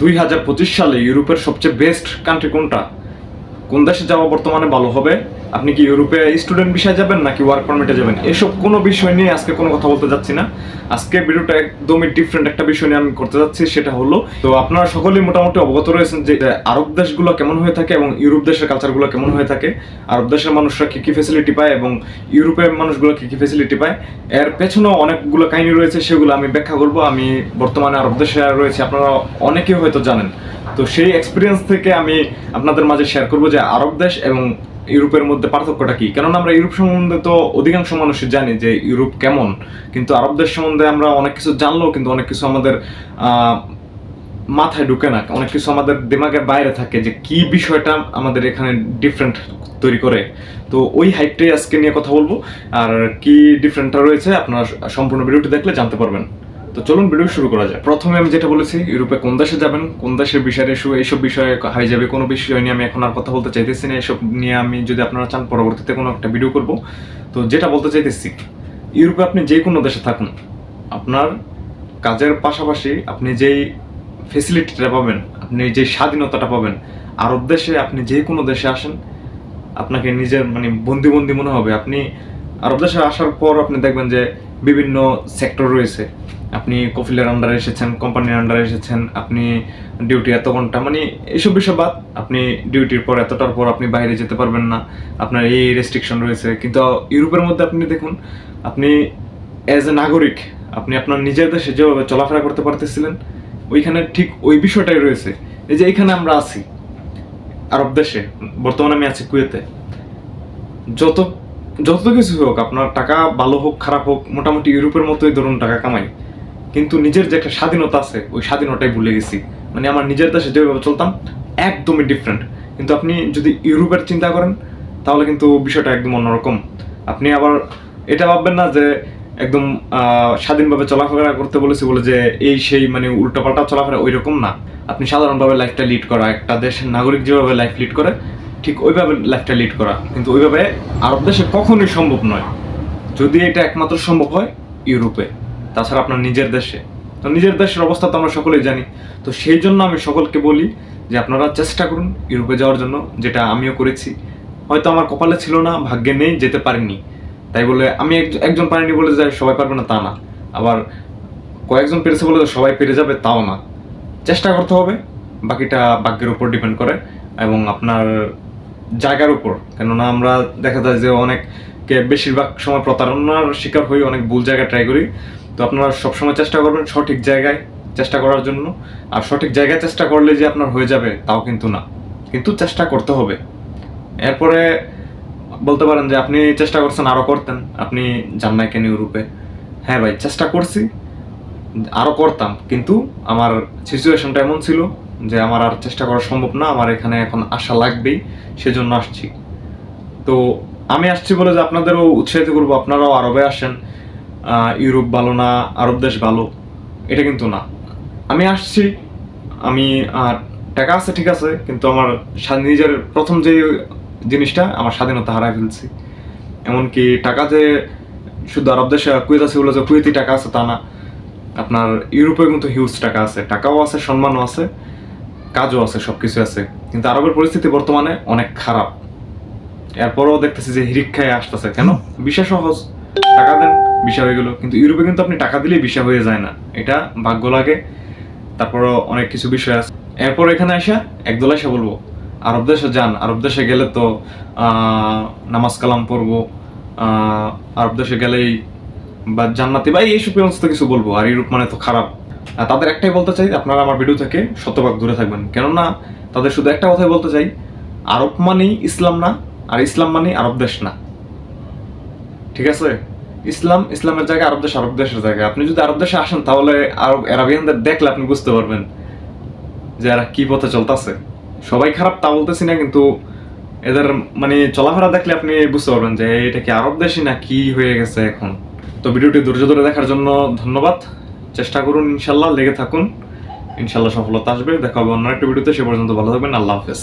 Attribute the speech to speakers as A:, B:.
A: দুই হাজার পঁচিশ সালে ইউরোপের সবচেয়ে বেস্ট কান্ট্রি কোনটা? কোন দেশে যাওয়া বর্তমানে ভালো হবে? আপনি কি ইউরোপে স্টুডেন্ট বিষয়ে যাবেন নাকি ওয়ার্ক পারমিটে যাবেন? এসব কোনো বিষয় নিয়ে আজকে কোনো কথা বলতে যাচ্ছি না। আজকে ভিডিওটা একদমই ডিফারেন্ট একটা বিষয় নিয়ে আমি করতে যাচ্ছি, সেটা হলো, তো আপনারা সকলেই মোটামুটি অবগত রয়েছেন যে আরব দেশগুলো কেমন হয়ে থাকে এবং ইউরোপ দেশের কালচারগুলো কেমন হয়ে থাকে। আরব দেশের মানুষরা কি কি ফেসিলিটি পায় এবং ইউরোপের মানুষগুলো কী কী ফেসিলিটি পায়। এর পেছনেও অনেকগুলো কাহিনী রয়েছে, সেগুলো আমি ব্যাখ্যা করব। আমি বর্তমানে আরব দেশে রয়েছে, আপনারা অনেকেই হয়তো জানেন। তো সেই এক্সপিরিয়েন্স থেকে আমি আপনাদের মাঝে শেয়ার করব যে আরব দেশ এবং ইউরোপের মধ্যে পার্থক্যটা কি? কেননা আমরা ইউরোপ সম্বন্ধে তো অধিকাংশ মানুষই জানি যে ইউরোপ কেমন। কিন্তু আরব দেশ সম্বন্ধে আমরা অনেক কিছু জানলেও কিন্তু অনেক কিছু আমাদের মাথায় ঢুকে না। অনেক কিছু আমাদের দিমাগের বাইরে থাকে যে কি বিষয়টা আমাদের এখানে ডিফারেন্ট তৈরি করে। তো ওই হাইপটাই আজকে নিয়ে কথা বলব। আর কি ডিফারেন্টটা রয়েছে আপনারা সম্পূর্ণ ভিডিওটি দেখলে জানতে পারবেন। তো চলুন ভিডিও শুরু করা যায় প্রথমে আমি যেটা বলেছি, ইউরোপে কোন দেশে যাবেন, কোন দেশের বিষয়ের ইস্যু এইসব বিষয়ে হাই যাবে, কোনো বিষয় নিয়ে আমি এখন আর কথা বলতে চাইতেছি না, এসব নিয়ে আমি যদি আপনারা চান, পরবর্তীতে কোনো একটা ভিডিও করব। তো যেটা বলতে চাইতেছি, ইউরোপে আপনি যে কোনো দেশে থাকুন, আপনার কাজের পাশাপাশি আপনি যেই ফেসিলিটিটা পাবেন, আপনি যে স্বাধীনতাটা পাবেন, আরব দেশে আপনি যে কোনো দেশে আসেন, আপনাকে নিজের মানে বন্দি বন্দি মনে হবে। আপনি আরব দেশে আসার পর আপনি দেখবেন যে বিভিন্ন সেক্টর রয়েছে। আপনি কফিলের আন্ডারে এসেছেন কোম্পানির আন্ডারে এসেছেন, আপনি ডিউটি এত ঘণ্টা মানে এইসব বিষয় বাদ, আপনি ডিউটির পর এতটার পর আপনি বাইরে যেতে পারবেন না, আপনার এই রেস্ট্রিকশন রয়েছে। কিন্তু ইউরোপের মধ্যে আপনি দেখুন, আপনি অ্যাজ এ নাগরিক, আপনি আপনার নিজের দেশে যেভাবে চলাফেরা করতে পারতেছিলেন, ওইখানে ঠিক ওই বিষয়টাই রয়েছে। এই যে এখানে আমরা আছি, আরব দেশে, বর্তমানে আমি আছি কুয়েতে, যত যত কিছু হোক, আপনার টাকা ভালো হোক, খারাপ হোক, মোটামুটি ইউরোপের মতোই ধরুন টাকা কামাই। কিন্তু নিজের যে একটা স্বাধীনতা আছে, ওই স্বাধীনতাই ভুলে গেছি। মানে আমার নিজের দেশে যেভাবে চলতাম, একদমই ডিফারেন্ট কিন্তু আপনি যদি ইউরোপের চিন্তা করেন, তাহলে কিন্তু বিষয়টা একদম অন্যরকম। আপনি আবার এটা ভাববেন না যে একদম স্বাধীনভাবে চলাফেরা করতে বলেছি বলে যে এই সেই মানে উল্টোপাল্টা চলাফেরা ওই রকম না। আপনি সাধারণভাবে লাইফটা লিড করা, একটা দেশের নাগরিক যেভাবে লাইফ লিড করে, ঠিক ওইভাবে লাইফটা লিড করা। কিন্তু ওইভাবে আরব দেশে কখনোই সম্ভব নয়। যদি এটা একমাত্র সম্ভব হয়, ইউরোপে। তাছাড়া আপনার নিজের দেশে। তো নিজের দেশের অবস্থা তো আমরা সকলেই জানি। তো সেই জন্য আমি সকলকে বলি যে আপনারা চেষ্টা করুন ইউরোপে যাওয়ার জন্য, যেটা আমিও করেছি। হয়তো আমার কপালে ছিল না, ভাগ্যে নেই, যেতে পারিনি। তাই বলে আমি একজ- একজন পারিনি বলে যে সবাই পারবে না, তা না। আবার কয়েকজন পেরেছে বলে সবাই পেরে যাবে, তাও না। চেষ্টা করতে হবে, বাকিটা ভাগ্যের উপর ডিপেন্ড করে এবং আপনার জায়গার উপর। কেননা আমরা দেখা যায় যে অনেককে বেশিরভাগ সময় প্রতারণার শিকার হই অনেক ভুল জায়গায় ট্রাই করি। তো আপনারা সবসময় চেষ্টা করবেন সঠিক জায়গায় চেষ্টা করার জন্য। আর সঠিক জায়গায় চেষ্টা করলে যে আপনার হয়ে যাবে, তাও কিন্তু না। কিন্তু চেষ্টা করতে হবে। এরপরে বলতে পারেন যে আপনি চেষ্টা করছেন আরও করতেন, আপনি যান নাই কেন ইউরোপে হ্যাঁ ভাই, চেষ্টা করছি আরও করতাম। কিন্তু আমার সিচুয়েশনটা এমন ছিল যে আমার আর চেষ্টা করা সম্ভব না, আমার এখানে এখন আসা লাগবেই, সেজন্য আসছি। তো আমি আসছি বলে যে আপনাদেরও উৎসাহিত করব, আপনারাও আরবে আসেন। ইউরোপ ভালো না, আরব দেশ ভালো, এটা কিন্তু না। আমি আসছি, আমি টাকা আছে, ঠিক আছে, কিন্তু আমার স্বা- নিজের প্রথম যে জিনিসটা, আমার স্বাধীনতা হারাই ফেলছি। এমনকি টাকা যে শুধু আরব দেশে কুয়েত আছে বলে যে কুয়েতি টাকা আছে তা না। আপনার ইউরোপে কিন্তু হিউজ টাকা আছে, টাকাও আছে, সম্মানও আছে, কাজও আছে, সবকিছু আছে। কিন্তু আরবের পরিস্থিতি বর্তমানে অনেক খারাপ। এরপরও দেখতেছি যে হিরিক্ষায় আসতেছে। কেন? বিষয় সহজ। টাকা দেন বিষয় হয়ে গেলো। কিন্তু ইউরোপে কিন্তু আপনি টাকা দিলেই বিষয় হয়ে যায় না। এটা ভাগ্য লাগে। তারপরও অনেক কিছু বিষয় আছে। এরপর এখানে আসা, একদল এসে বলব, আরব দেশে যান। আরব দেশে গেলে তো নামাজ কালাম পড়ব। আরব দেশে গেলেই বা জান্নাতি, বা এইসব সমস্ত কিছু বলব। আর ইউরোপ মানে তো খারাপ। তাদের একটাই বলতে চাই, আপনারা আমার ভিডিও থেকে শতভাগ দূরে থাকবেন। কেননা, তাদের শুধু একটা কথাই বলতে চাই, আরব মানেই ইসলাম না আর ইসলাম মানেই আরব দেশ না। ঠিক আছে? ইসলাম, ইসলামের জায়গায় আরব দেশ, আরব দেশের জায়গায় আপনি যদি আরব দেশে আসেন, তাহলে আরব আরবিয়ানদের দেখলে আপনি বুঝতে পারবেন যে এরা কি পথে চলতেছে। সবাই খারাপ তা বলতেছি না, কিন্তু এদের মানে চলাফেরা দেখলে আপনি বুঝতে পারবেন যে এটা কি আরব দেশই না? কি হয়ে গেছে এখন? তো ভিডিওটি ধৈর্য ধরে দেখার জন্য ধন্যবাদ। চেষ্টা করুন, ইনশাল্লাহ লেগে থাকুন। ইনশাল্লাহ সফলতা আসবে। দেখা হবে অন্য একটা ভিডিওতে। সে পর্যন্ত ভালো থাকবেন। আল্লাহ হাফেজ।